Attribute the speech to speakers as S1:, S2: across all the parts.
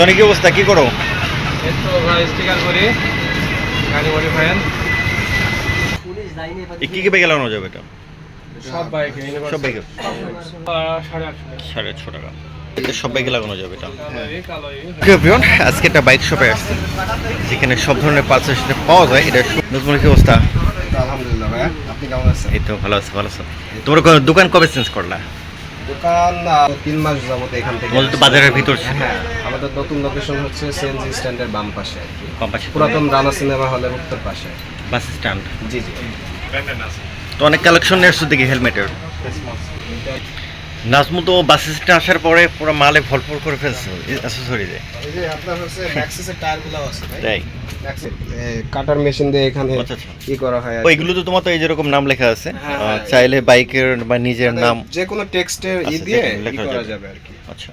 S1: Johnny কি অবস্থা? কি করো? কি কি বাইকে লাগানো যাবে এটা?
S2: সব বাইক
S1: সব বাইকে
S2: সাড়ে আটশো
S1: টাকা। সব বাইকে লাগানো যাবে এটা? আজকে একটা বাইক শপে আসছে। যেখানে সব ধরনের পাওয়া যায় এটা নতুন কি অবস্থা?
S3: আলহামদুলিল্লাহ ভাইয়া আপনি কেমন আছেন?
S1: এই তো ভালো আছে ভালো আছে। তোমার দোকান কবে চেঞ্জ করলা?
S3: দোকান তিন মাস যাবত এখান থেকে
S1: বাজারের ভিতর ছিল।
S3: হ্যাঁ। আমাদের নতুন লোকেশন হচ্ছে সিএনজি স্ট্যান্ডের বাম পাশে আর কি।
S1: পাম্পাশে
S3: পুরাতন রানা সিনেমা হলের উত্তর পাশে।
S1: বাস স্ট্যান্ড
S3: জি জি।
S1: তো অনেক কালেকশন আসছো দেখি হেলমেটের। নাজমু তো বাস স্ট্যান্ড আসার পরে পুরো মালে ভরপুর করে ফেলছে। অ্যাসেসরিজে
S3: এই যে আপনার হচ্ছে ম্যাক্সিসের টায়ারগুলো আছে ভাই।
S1: তাই?
S3: ম্যাক্সিস কাটার মেশিন দিয়ে এখানে
S1: আচ্ছা, আচ্ছা।
S3: করা হয় আর
S1: ও
S3: কি।
S1: এগুলো তো তোমার তো এই যেরকম নাম লেখা আছে।
S3: হ্যাঁ, হ্যাঁ।
S1: চাইলে বাইকের বা নিজের
S3: মানে
S1: নাম
S3: যে কোনো টেক্সটের ই দিয়ে
S1: লেখা
S3: করা।
S1: যাবে
S3: আর কি।
S1: আচ্ছা।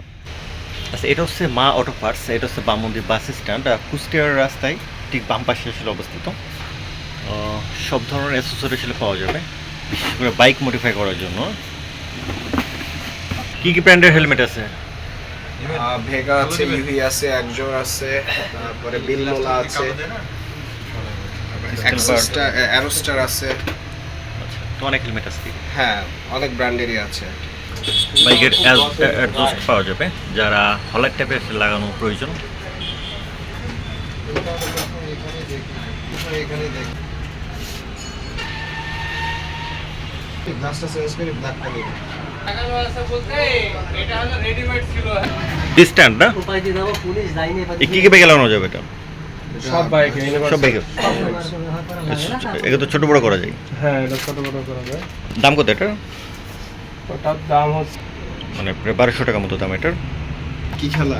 S1: আচ্ছা এটা হচ্ছে মা অটো পার্টস এটা হচ্ছে বামন্দির বাস স্ট্যান্ড কুষ্টিয়ার রাস্তায় ঠিক বাম পাশে আসলে অবস্থিত। আহ, সব ধরনের অ্যাসেসরি আসলে পাওয়া যাবে বিশেষ করে বাইক মডিফাই করার জন্য। কি কি ব্র্যান্ডের হেলমেট আছে?
S3: ভেগা আছে ইভি আছে একজোর আছে তারপরে বিলমোলা আছে। অ্যারোস্টার আছে।
S1: আচ্ছা তো অনেক হেলমেট আছে।
S3: হ্যাঁ অনেক ব্র্যান্ডেরই আছে। আর কি
S1: বাইকের অ্যাডজাস্ট পাওয়া যাবে যারা হলার টাইপের লাগানো প্রয়োজন। না? কি কি বাইকে লাগানো যাবে এটা?
S2: সব বাইক
S1: সব বাইকে এগুলো তো ছোট বড় করা যায়।
S2: হ্যাঁ এটা ছোট বড় করা যায়।
S1: দাম কত এটা?
S2: ওটার দাম হচ্ছে
S1: মানে প্রায় বারোশো টাকা মতো দাম এটার।
S3: কি খেলা?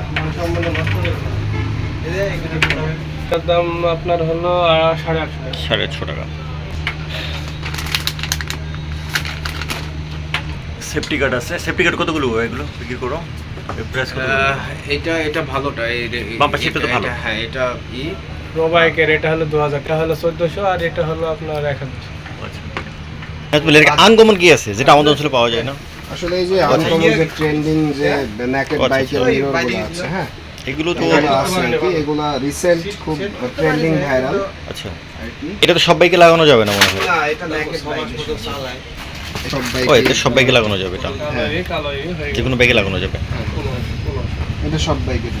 S2: এটার দাম আপনার হলো সাড়ে আটশো টাকা।
S1: সাড়ে ছশো টাকা। সেফটি গার্ড আছে। সেফটি গার্ড কতগুলো এগুলো? বিক্রি করো।
S3: এটা এটা ভালোটা। এই
S1: বাম পাশে এটা তো ভালো।
S3: হ্যাঁ এটা ই
S2: প্রো বাইকের এটা হলো দু হাজার টাকা হলো চোদ্দোশো আর এটা হলো আপনার এক হাজার।
S1: আচ্ছা আনকমন কি আছে? যেটা আমাদের অঞ্চলে পাওয়া যায় না।
S3: আসলে এই যে আনকমন যে ট্রেন্ডিং যে নেকেড বাইকের। মিররগুলো আছে হ্যাঁ?
S1: এগুলো তো
S3: এগুলো আছে কি। এগুলা রিসেন্ট খুব ট্রেন্ডিং ভাইরাল
S1: আচ্ছা। এটা তো সব বাইকে লাগানো যাবে না মনে হয়?
S3: না এটা নেকেড বাইক সব
S1: ও এটা
S3: বাইক
S1: সব বাইকে লাগানো যাবে এটা।
S2: কালো এই কালো এই হয়ে
S1: যে কোনো বাইকে লাগানো যাবে।
S3: এটা সব বাইকের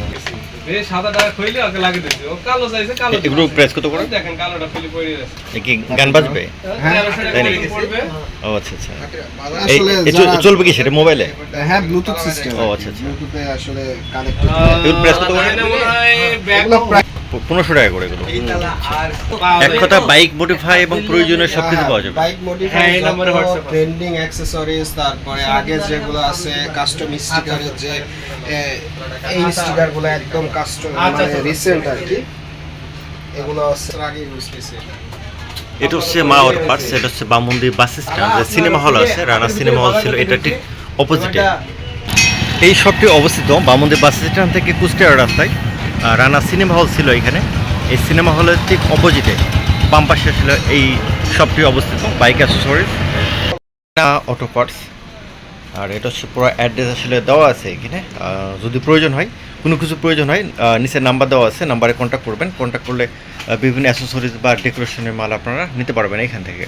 S2: এই সাদাটা খইলে ওকে লাগিয়ে দিছি। ও কালো চাইছে কালো
S1: এগুলো প্রেস কত করে?
S2: দেখেন কালোটা ফেলে পড়ে যাচ্ছে
S1: কি গান বাজবে?
S3: হ্যাঁ?
S2: পড়বে।
S1: ও আচ্ছা আচ্ছা। এই
S3: আসলে
S1: চলবে কি সেটা মোবাইলে
S3: হ্যাঁ ব্লুটুথ সিস্টেম
S1: ও, আচ্ছা, আচ্ছা।
S3: ব্লুটুথে আসলে কানেক্ট
S1: করতে প্রেস কত করে?
S2: হয়
S1: পনেরোশো টাকা করে এগুলো। এক কথা বাইক মডিফাই এবং প্রয়োজনীয় সব কিছু পাওয়া যাবে।
S3: বাইক মডিফাই
S2: হ্যাঁ, এই নম্বরে WhatsApp আছে।
S3: ট্রেন্ডিং অ্যাকসেসরিজ তারপরে আগে যেগুলো আছে কাস্টম স্টিকারের যে এই স্টিকারগুলো একদম কাস্টম
S2: আচ্ছা,
S3: মানে
S2: আচ্ছা।
S3: রিসেন্ট আর কি। এগুলো আছে আগে ইউজ করছে।
S1: এটা হচ্ছে মা ওর পার্টস এটা হচ্ছে বামন্দির বাস স্ট্যান্ড যে সিনেমা হল আছে রানা সিনেমা হল ছিল এটা ঠিক অপোজিটে এই শপটি অবস্থিত বামন্দির বাস স্ট্যান্ড থেকে কুষ্টিয়ার রাস্তায়। রানা সিনেমা হল ছিল এখানে। এই সিনেমা হলের ঠিক অপোজিটে, বাম পাশে ছিল এই শপটি অবস্থিত, বাইক অ্যাসেসরিজ অটো পার্টস আর এটা হচ্ছে পুরো অ্যাড্রেস আসলে দেওয়া আছে এখানে। যদি প্রয়োজন হয়, কোনো কিছু প্রয়োজন হয় নিচে নাম্বার দেওয়া আছে নাম্বারে কন্ট্যাক্ট করবেন। কন্ট্যাক্ট করলে বিভিন্ন অ্যাসেসরিজ বা ডেকোরেশনের মাল আপনারা নিতে পারবেন এখান থেকে।